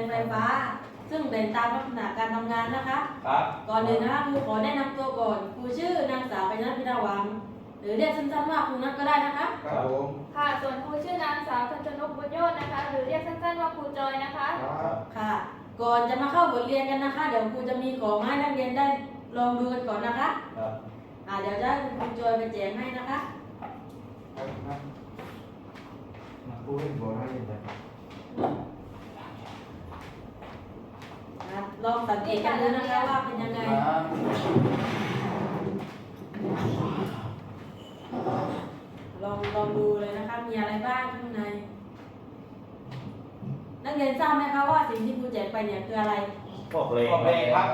งไฟฟ้า ซึ่งแบ่งตามลักษณะการทำงานนะคะ ครับ ก่อนอื่นนะคะครูขอแนะนำตัวก่อนครูชื่อนางสาวปัญญาพิราวัง หรือเรียกสั้นๆว่าครูนัทก็ได้นะคะ ครับผมค่ะ ส่วนครูชื่อนางสาวทันชนกบุญโยชน์นะคะ หรือเรียกสั้นๆว่าครูจอยนะคะ ครับค่ะ ก่อนจะมาเข้าบทเรียนกันนะคะ เดี๋ยวครูจะมีของให้นักเรียนได้ลองดูกันก่อนนะคะครับอ่าเดี๋ยวจะให้ครูจอยไปแจกให้นะคะ ครับครับมาพูดให้บอกให้เห็นเลยอ่า ลองสังเกตกันดูนะคะว่าเป็นยังไงลองลองดูเลยนะคะ มีอะไรบ้างข้างใน นักเรียนทราบไหมคะว่าสิ่งที่ครูแจกไปเนี่ยคืออะไรพวกเลงพวกเลงครับ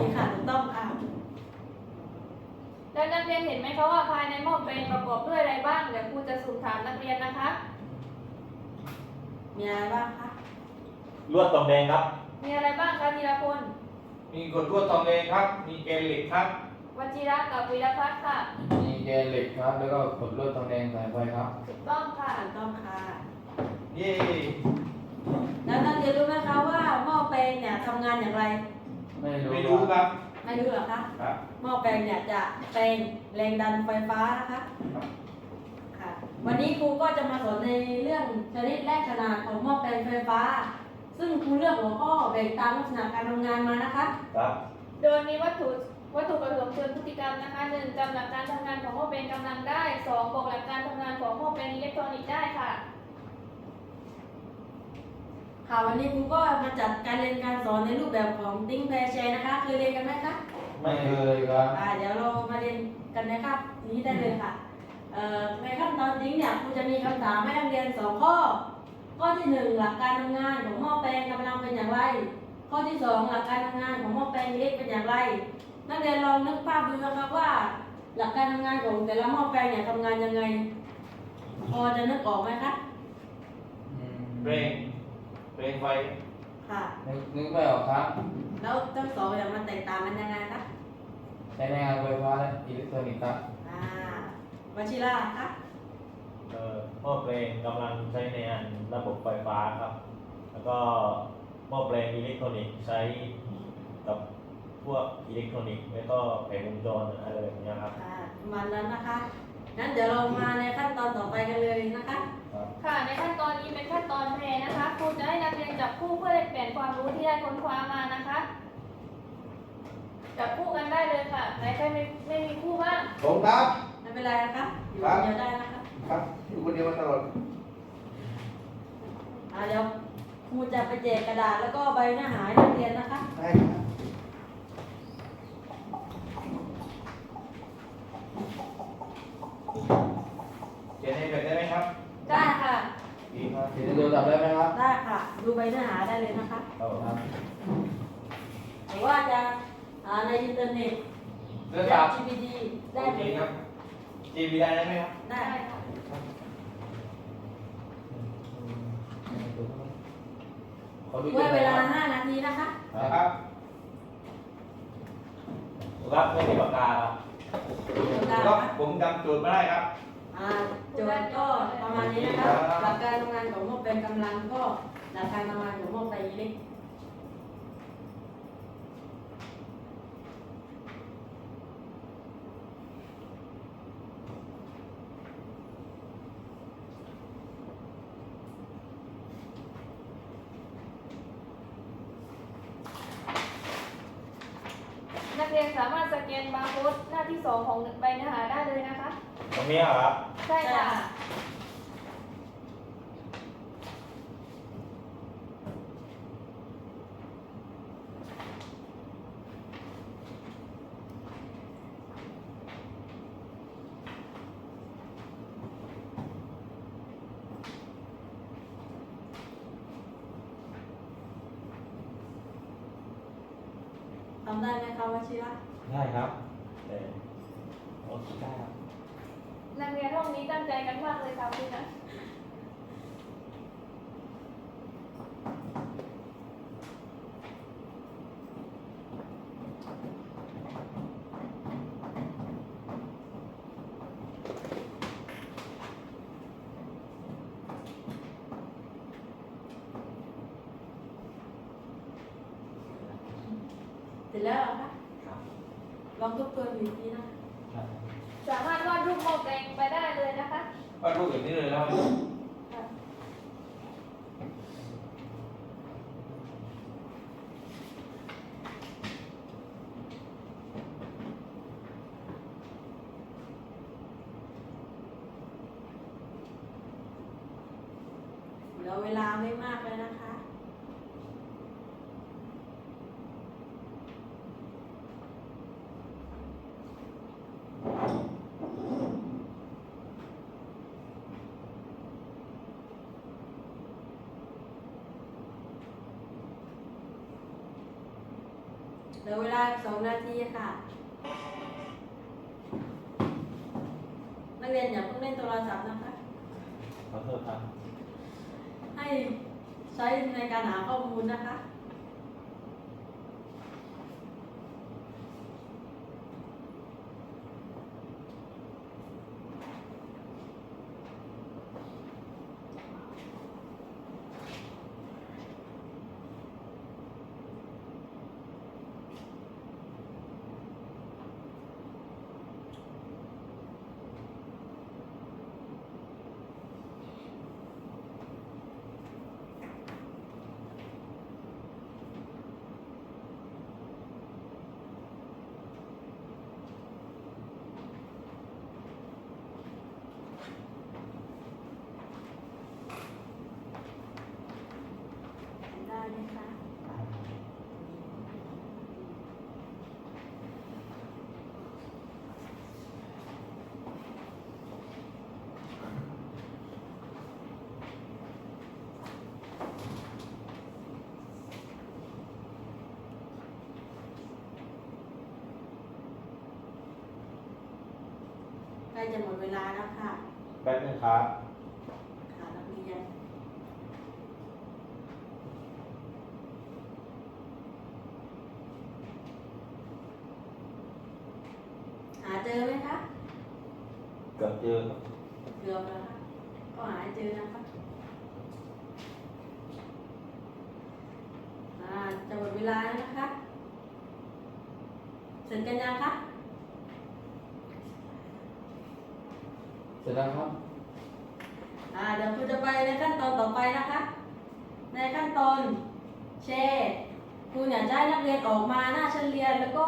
นี่ค่ะถูกต้องค่ะแล้วนักเรียนเห็นไหมคะว่าภายในหม้อเป็นประกอบด้วยอะไรบ้าง เดี๋ยวครูจะสุ่มถามนักเรียนนะคะ มีอะไรบ้างคะลวดตองแดงครับ มีอะไรบ้างคะธีรพล มีกดลวดตองแดงครับ มีเกลเหล็กครับ วชิระกับวีรพัฒน์ค่ะ มีแกนเหล็กครับ แล้วก็กดลวดทองแดงสายไฟครับ ถูกต้องค่ะ ถูกต้องค่ะ เย่แล้วนักเรียนรู้ไหมคะว่าหม้อแปลงเนี่ยทำงานอย่างไร ไม่รู้ไม่รู้ครับ ไม่รู้เหรอคะครับ หม้อแปลงเนี่ยจะแปลงแรงดันไฟฟ้านะคะค่ะ วันนี้ครูก็จะมาสอนในเรื่องชนิดและขนาดของหม้อแปลงไฟฟ้า ซึ่งครูเลือกหัวข้อแบ่งตามลักษณะการทำงานมานะคะ ครับ โดยมีวัตถุวัตถุประสงค์เชิงพฤติกรรมนะคะหนึ่งจำหลักการทำงานของหม้อเป็นกำลังได้สองบอกหลักการทำงานของหม้อเป็นอิเล็กทรอนิกส์ได้ค่ะ ค่ะวันนี้ครูก็มาจัดการเรียนการสอนในรูปแบบของติ้งแพรแชร์นะคะ เคยเรียนกันไหมคะ ไม่เคยครับอ่าเดี๋ยวเรามาเรียนกันนะครับนี้ได้เลยค่ะเอ่อในขั้นตอนติ้งเนี่ยครูจะมีคำถามให้นักเรียนสองข้อ ข้อที่หนึ่งหลักการทำงานของหม้อแปลงกำลังเป็นอย่างไร ข้อที่สองหลักการทำงานของหม้อแปลงเล็กเป็นอย่างไร นักเรียนลองนึกภาพดูนะครับว่า หลักการทำงานของแต่ละหม้อแปลงเนี่ยทำงานยังไง พอจะนึกออกไหมคะอืมเร่งเร่งไฟค่ะนึกนึกไม่ออกครับ แล้วทั้งสองอย่างมันแตกต่างกันยังไงคะใช้ในงานไฟฟ้าและอิเล็กทรอนิกส์ครับอ่าวชิระคะเอ่อหม้อ แปลงกำลังใช้ในอันระบบไฟฟ้าครับ แล้วก็หม้อแปลงอิเล็กทรอนิกส์ใช้กับพวกอิเล็กทรอนิกส์แล้วก็แผงวงจรอะไรแบบเนี้ยครับอ่าประมาณนั้นนะคะงั้นเดี๋ยวเรามาในขั้นตอนต่อไปกันเลยนะคะ ค่ะในขั้นตอนนี้เป็นขั้นตอนแพรนะคะครูจะให้นักเรียนจับคู่เพื่อแลกเปลี่ยนความรู้ที่ได้ค้นคว้ามานะคะจับคู่กันได้เลยค่ะไหนใครไม่ไม่มีคู่บ้างผมครับ ไม่เป็นไรนะคะ อยู่ครับคนเดียวได้นะคะ ครับอยู่คนเดียวมาตลอดอ่าเดี๋ยวครูจะไปแจกกระดาษแล้วก็ใบหน้าหาให้นักเรียนนะคะได้ครับเขียนให้แบบได้ไหมครับ ได้ค่ะ ดีครับเขียนในโทรศัพท์ได้ไหมครับได้ค่ะ ดูใบเนื้อหาได้เลยนะคะครับผมครับหรือว่าจะหาในอินเทอร์เน็ตเรื่องครับ GPT ได้โอเลเคยครับจีบีได้ไหมครับ ได้ ได้ค่ะ ขอดู เมื่อเวลา ครับ 5 นาทีนะคะ ครับ ครับไม่มีปากกาครับ ดูกา ค ร รับ นะ ผมจำโจทย์ไม่ได้ครับ อ่าโจทย์ก็ประมาณนี้นะคะ หลักการทำงานของหม้อแปลงกำลังก็หลักการทำงานของหม้อแปลงอิเล็กนักเรียนสามารถสแกนบาร์โค้ดหน้าที่สองของใบเนื้อหาได้เลยนะคะ ตรงนี้เหรอครับ ใช่ค่ะำได้ไหมคะวชิระได้ครับเออโอเคได้ครับ นักเรียนห้องนี้ตั้งใจกันมากเลยค่ะคุณนะ ร็จแล้วเหรอคะครับลองทบทวนอีกทีนะสามารถวาดรูปโมเดลไปได้เลยนะคะ วาดรูปแบบนี้เลยแล้ว เหลือเวลาอีกสองนาทีค่ะ นักเรียนอย่าเพิ่งเล่นโทรศัพท์นะคะ ขอโทษครับ ให้ใช้ในการหาข้อมูลนะคะ ได้ไหมคะ ใก ล้จะหมดเวลาแล้วค่ะแป๊บนึงครับค่ะนักเรียนหาเจอไหมคะเกือบเจอครับเกือบแล้วค่ะก็หาให้เจอนะคะอ่าจะหมดเวลาแล้วนะคะเสร็จกันยังคะ เสร็จแล้วครับ อ่าเดี๋ยวครูจะไปในขั้นตอนต่อไปนะคะ ในขั้นตอนแชร์ครูอยากจะให้นักเรียนออกมาหน้าชั้นเรียนแล้วก็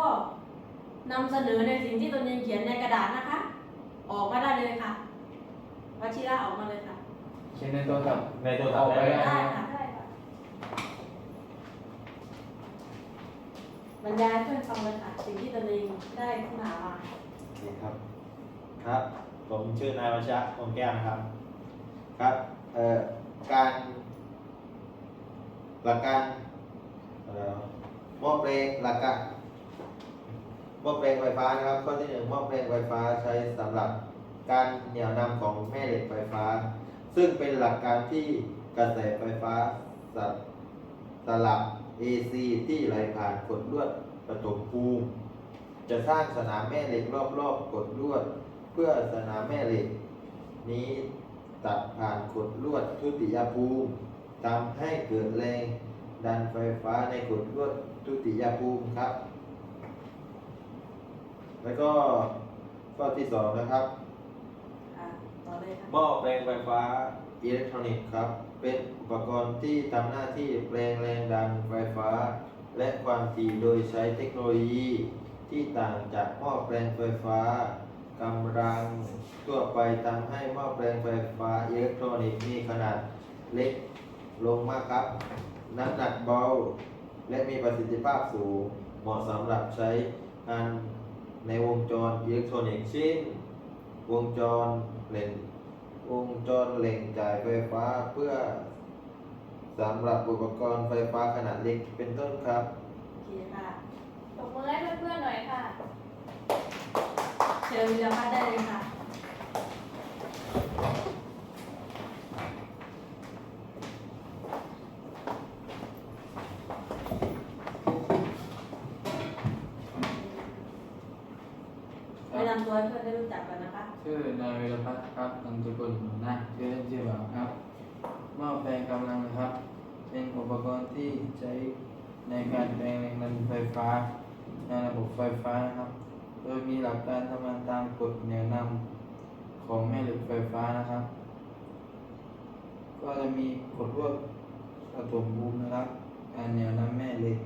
นำเสนอในสิ่งที่ตนเองเขียนในกระดาษนะคะ ออกมาได้เลยค่ะวชิระออกมาเลยค่ะเขียนในโทรศัพท์ในโทรศัพท์ได้ไหมได้ได้ค่ะได้ค่ะบรรยายเพื่อนฟังเลยค่ะสิ่งที่ตนเองได้ค้นหามา โอเคครับ ครับ ผมชื่อนายวัชระคงแก้วนะครับ ครับเอ่อการหลักการเอ่อหม้อแปลงหลักการหม้อแปลงไฟฟ้านะครับข้อที่หนึ่งหม้อแปลงไฟฟ้าใช้สำหรับการเหนี่ยวนำของแม่เหล็กไฟฟ้า ซึ่งเป็นหลักการที่กระแสไฟฟ้าสะสลับ AC ที่ไหลผ่านกดลวดประตมภูมิจะสร้างสนามแม่เหล็กรอบๆกดลวด เพื่อสนามแม่เหล็ก นี้ตัดผ่านกดลวดทุติยภูมิทำให้เกิดแรงดันไฟฟ้าในกดลวดทุติยภูมิครับ แล้วก็ข้อที่สองนะครับค่ะต่อเลยค่ะหม้อแปลงไฟฟ้าอิเล็กทรอนิกส์ครับ เป็นอุปกรณ์ที่ทำหน้าที่แปลงแรงดันไฟฟ้า และความถี่โดยใช้เทคโนโลยีที่ต่างจากหม้อแปลงไฟฟ้า กำลังทั่วไปทำให้หม้อแปลงไฟฟ้าอิเล็กทรอนิกส์มีขนาดเล็กลงมากครับ น้ำหนักเบา และมีประสิทธิภาพสูง เหมาะสำหรับใช้งานในวงจรอิเล็กทรอนิกส์เช่น วงจรเหล่งวงจรเหล่งจ่ายไฟฟ้าเพื่อสำหรับอุปกรณ์ไฟฟ้าขนาดเล็กเป็นต้นครับ โอเคค่ะตบมือให้เพื่อนๆหน่อยค่ะ ชิญวิรพัฒน์ได้เลยค่ะแนะนำตัวให้เพื่อนได้รู้จักกันนะคะ ชื่อนายวีรพัฒน์ครับนามสกุลหนูนาชื่อเล่นชื่อบ่าวครับหม้อแปลงกำลังนะครับ เป็นอุปกรณ์ที่ใช้ในการแปลงแรงดันไฟฟ้าในระบบไฟฟ้านะครับ ดยมีหลักการทำงานตามกฎแนวนำของแม่เหล็กไฟฟ้านะครับ ก็จะมีกฎลวดปฐมภูมินะครับ การเหนี่ยวนำแม่เหล็ก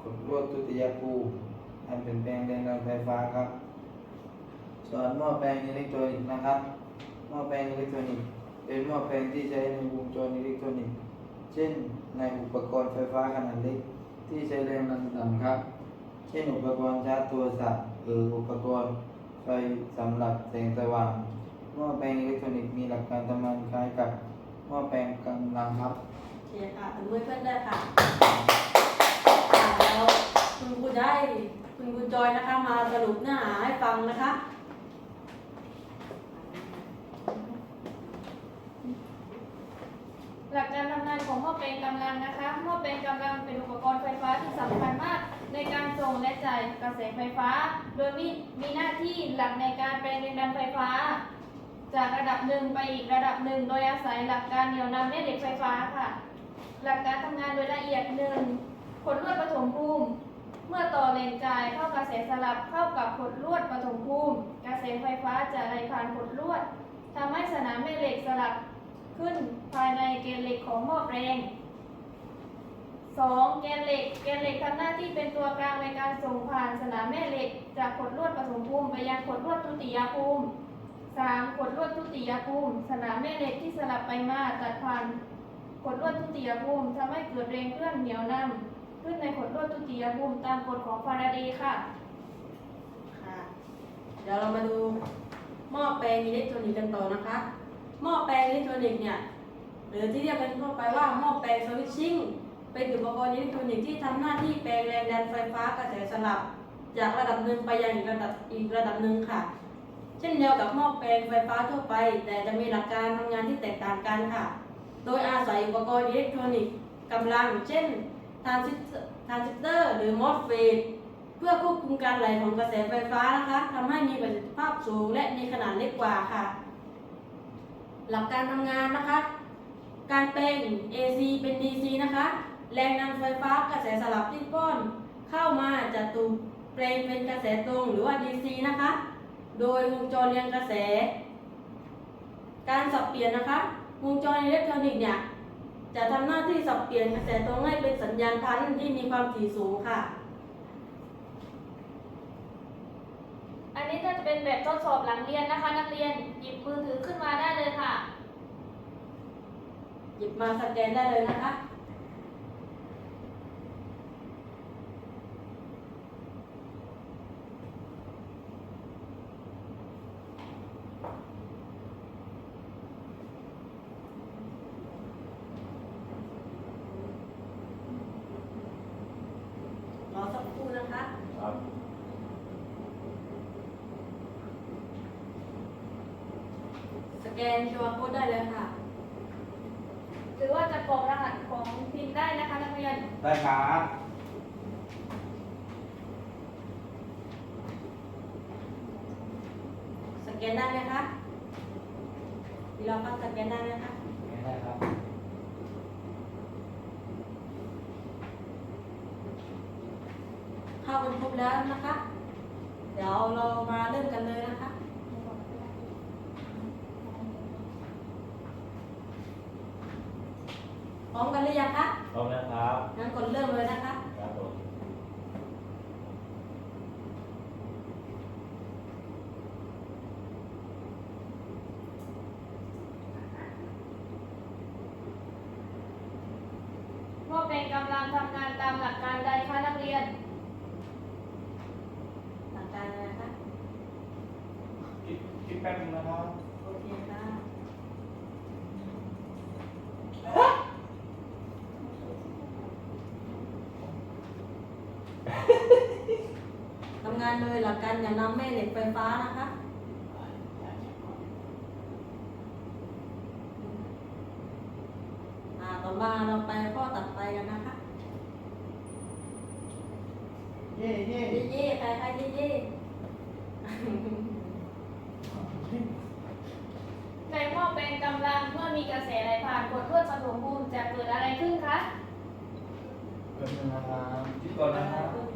กฎลวดทุติยภูมิการเปลี่ยนแปลงแรงดันไฟฟ้าครับ ส่วนหม้อแปลงอิเล็กทรอนิกส์นะครับหม้อแปลงอิเล็กทรอนิกส์เป็นหม้อแปลงที่ใช้ในวงจรอิเล็กทรอนิกส์เช่น ในอุปกรณ์ไฟฟ้าขนาดเล็กที่ใช้แรงดันต่ำครับ เช่นอุปกรณ์ชาร์จโทรศัพท์ คืออุปกรณ์ไฟสำหรับแสงสว่างหม้อแปลงอิเล็กทรอนิกส์มีหลักการทำงานคล้ายกับหม้อแปลงกำลังครับ โอเคค่ะถึงมือเพื่อนได้ค่ะแล้วคุณครูจะให้คุณครูจอยนะคะ มาสรุปเนื้อหาให้ฟังนะคะ หลักการทำงานของหม้อแปลงกำลังนะคะหม้อแปลงกำลังเป็นอุปกรณ์ไฟฟ้าที่สำคัญมาก ในการส่งและจ่ายกระแสไฟฟ้า โดยมีมีหน้าที่หลักในการแปลงแรงดันไฟฟ้า จากระดับหนึ่งไปอีกระดับหนึ่งโดยอาศัยหลักการเหนี่ยวนำแม่เหล็กไฟฟ้าค่ะ หลักการทำงานโดยละเอียดหนึ่งขดลวดปฐมภูมิ เมื่อต่อแรงจ่ายเข้ากระแสสลับเข้ากับขดลวดปฐมภูมิ กระแสไฟฟ้าจะไหลผ่านขดลวดทำให้สนามแม่เหล็กสลับ ขึ้นภายในแกนเหล็กของหม้อแปลง 2. แกนเหล็ก แกนเหล็กทำหน้าที่เป็นตัวกลางในการส่งผ่านสนามแม่เหล็ก จากขดลวดปฐมภูมิไปยังขดลวดทุติยภูมิ 3. ขดลวดทุติยภูมิ สนามแม่เหล็กที่สลับไปมาตัดผ่านขดลวดทุติยภูมิทำให้เกิดแรงเคลื่อนเหนียวนำขึ้นในขดลวดทุติยภูมิตามกฎของฟาราเดย์ค่ะ ค่ะ เดี๋ยวเรามาดูหม้อแปลงอิเล็กทรอนิกส์กันต่อนะคะ หม้อแปลงอิเล็กทรอนิกส์เนี่ยหรือที่เรียกกันทั่วไปว่าหม้อแปลงสวิตชิ่งเป็นอุปกรณ์อิเล็กทรอนิกส์ที่ทำหน้าที่แปลงแรงดันไฟฟ้ากระแสสลับ จากระดับหนึ่งไปยังอีกระดับอีกระดับหนึ่งค่ะ เช่นเดียวกับหม้อแปลงไฟฟ้าทั่วไป แต่จะมีหลักการทำงานที่แตกต่างกันค่ะ โดยอาศัยอุปกรณ์อิเล็กทรอนิกส์กำลัง เช่นทรานซิสทรานซิสเตอร์ หรือมอสเฟตเพื่อควบคุมการไหลของกระแสไฟฟ้านะคะทำให้มีประสิทธิภาพสูงและมีขนาดเล็กกว่าค่ะ หลักการทำงานนะคะ การแปลง AC เป็น DC นะคะ แรงดันไฟฟ้ากระแสสลับที่ก้อนเข้ามาจะถูกแปลงเป็นกระแสตรงหรือว่า DC นะคะ โดยวงจรเรียงกระแส การสับเปลี่ยนนะคะ วงจรอิเล็กทรอนิกส์เนี่ยจะทำหน้าที่สับเปลี่ยนกระแสตรงให้เป็นสัญญาณพันธุ์ที่มีความถี่สูงค่ะ อันนี้ก็จะ เป็นแบบทดสอบหลังเรียนนะคะ นักเรียนหยิบมือถือขึ้นมาได้เลยค่ะ หยิบมาสแกนได้เลยนะคะ รอสักครู่นะคะ ครับ สแกน QR code ได้เลยค่ะ หรือว่าจะกรอกรหัสของพิมพ์ได้นะคะนักเรียน ได้ครับสแกนได้ไหมคะพี่เราครับสแกนได้ไหมคะ ได้ครับ เข้ากันครบแล้วนะคะ เดี๋ยวเรามาเริ่มกันเลยนะคะ พร้อมกันหรือยังคะ พร้อมนะครับงั้นกดเริ่มเลยนะคะ ครับผมหม้อแปลงกำลังทำงานตามหลักการใดคะนักเรียน หลังการเลยนะคะ คิดคิดแป๊บนึงนะครับ โอเคค่ะ ทำงานโดยหลักการอย่านำแม่เหล็กไฟฟ้านะคะอ่าต่อมาเราไปข้อตัดไปกันนะคะเย่เย่เย่เย่ใครใครเย่เย่ในหม้อแปลงกำลังเมื่อมีกระแสไหลผ่านกดลวดปฐมภูมิจะเกิดอะไรขึ้นคะเกิดนึงนะครับคิดก่อนนะครับ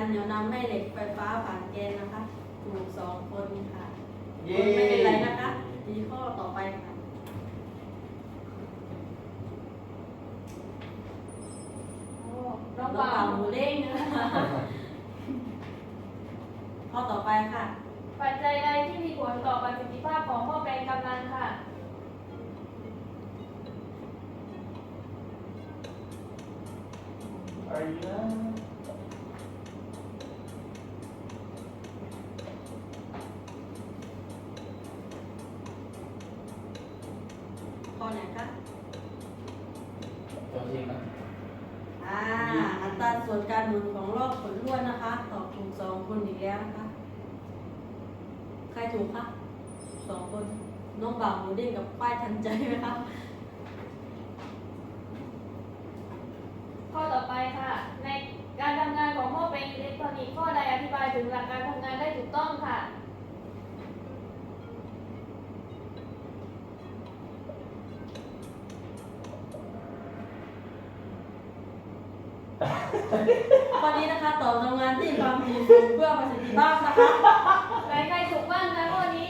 การเหนี่ยวนำแม่เหล็กไฟฟ้าผ่านเกณฑ์นะคะ ถูกสองคนค่ะ เย้ ไม่เป็นไรนะคะทีข้อต่อไปค่ะ ไหนคะจอจริงนะอ่าอัตราส่วนการหมุนของรอบผลล้วนนะคะ ตอบถูกสองคนอีกแล้วนะคะใครถูกคะสองคนน้องบ่าวหมูเด้งกับป้ายทันใจไหมคะ ข้อต่อไปค่ะ ในการทำงานของหม้อแปลงอิเล็กทรอนิกส์ข้อใดอธิบายถึงหลักการทำงานได้ถูกต้องค่ะ ข้อนี้นะคะตอบทำงานที่ความถี่สูงเพื่อประสิทธิภาพนะคะใครใครถูกบ้างนะข้อนี้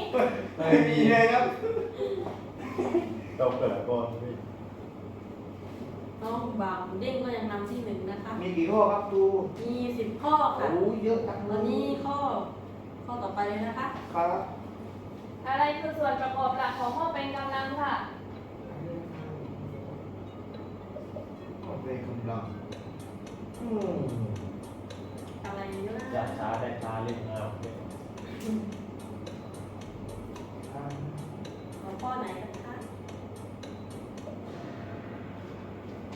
ไม่มีเลยครับตบกันละก่อนพี่น้องบ่าวหมูเด้งก็ยังนำที่หนึ่งนะคะ มีกี่ข้อครับดูมีสิบข้อค่ะโอ้เยอะจังตอนนี้ข้อ ข้อต่อไปเลยนะคะ ครับ อะไรคือส่วนประกอบหลักของหม้อแปลงกำลังค่ะโอเคกำลัง อืมอะไรเยอะจันะดช้าได้ช้าเล่นเอาเล่นอ่าขอข้อไหนนะคะ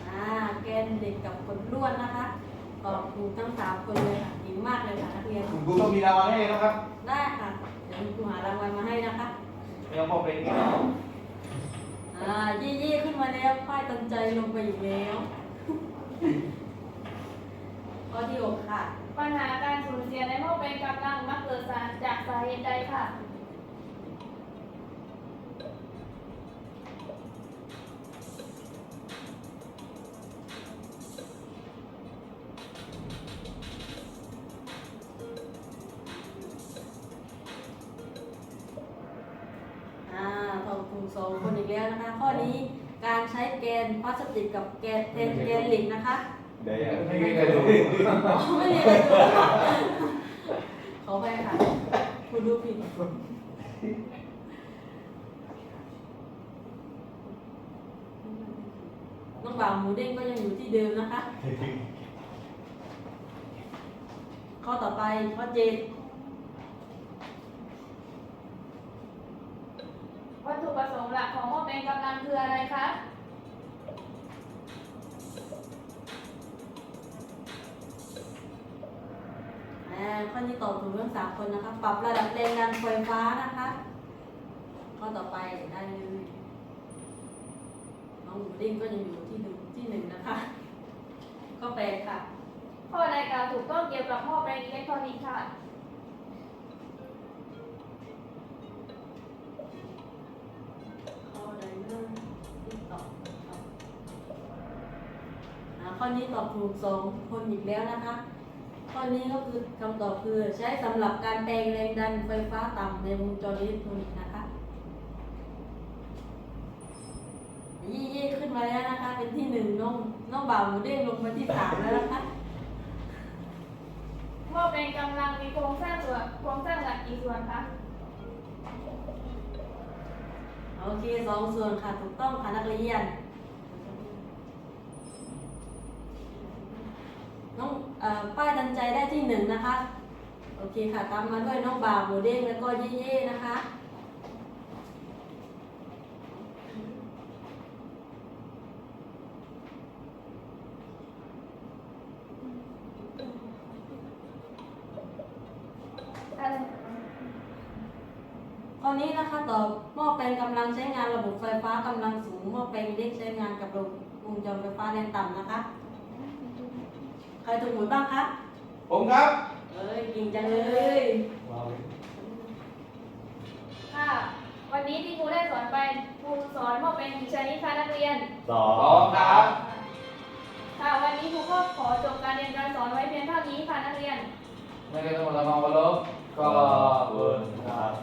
อ่าแกนเด็กกับคนล้วนนะคะตอบถูกทั้งสามคนเลยค่ะดีมากเลยค่ะนักเรียน คุณครูต้องมีรางวัลให้นะครับ ได้ค่ะ เดี๋ยวคุณครูหารางวัลมาให้นะคะไม่เอาพ่อเป็นนี่อ่ายี่ยี่ขึ้นมาแล้วป้ายตันใจลงไปอีกแล้วข้อ ที่หกค่ะ ปัญหาการสูญเสียในหม้อแปลงกำลังมักเกิดสาจากสาเหตุใดค่ะ อ่าตอบถูกสองคนอีกแล้วนะคะ ข้อนี้การใช้แกนพลาสติกกับแกนแกนแกนเหล็กนะคะ เดี๋ยวไม่มีใครดูไม่มีอะไรดูขอไปค่ะคุณดูผิดน้องบ่าวหมูเด้งก็ยังอยู่ที่เดิมนะคะ ข้อต่อไปข้อเจ็ด ข้อนี้ตอบถูกทั้งสามคนนะคะ ปรับระดับแรงดันไฟฟ้านะคะ ข้อต่อไปได้เลยน้องหมูเด้งก็ยังอยู่ที่หนึ่งที่หนึ่งนะคะ ข้อแปดค่ะ ข้อใดกล่าวถูกต้องเกี่ยวกับหม้อแปลงอิเล็กทรอนิกส์ค่ะ ข้อใดนะที่ตอบครับอ่าข้อนี้ตอบถูกสองคนอีกแล้วนะคะ ข้อนี้ก็คือคำตอบคือใช้สำหรับการแปลงแรงดันไฟฟ้าต่ำในวงจรอิเล็กทรอนิกส์นะคะยี่ยี่ขึ้นมาแล้วนะคะ เป็นที่หนึ่งน้องน้องบ่าวหมูเด้งลงมาที่สามแล้วนะคะหม้อแปลงกำลังมีโครงสร้างส่วนโครงสร้างหลักกี่ส่วนคะโอเคสองส่วนค่ะถูกต้องค่ะนักเรียน น้องอป้ายดันใจได้ที่หนึ่งนะคะ โอเคค่ะ ตามมาด้วยน้องบ่าวหมูเด้งแล้วก็ยี่ยี่นะคะอะไรข้อนนี้นะคะตอบหม้อแปลงกำลังใช้งานระบบไฟฟ้ากำลังสูงหม้อแปลงเล็กใช้งานกับระบบวงจรไฟฟ้าแรงต่ำนะคะ ใครถูกหวยบ้างครับ ผมครับเอ้ยเก่งจังเลยค่ะ วันนี้ที่ครูได้สอนไปครูสอนว่าเป็นกี่ชนี้คะนักเรียน สอสงครับ ค่ะ วันนี้ครูก็ขอจบการเรียนการสอนไว้เพียงเท่านี้ค่ะนักเรียน ไม่ได้ต้องมาละมองกัลบก็ ขอบคุณครับ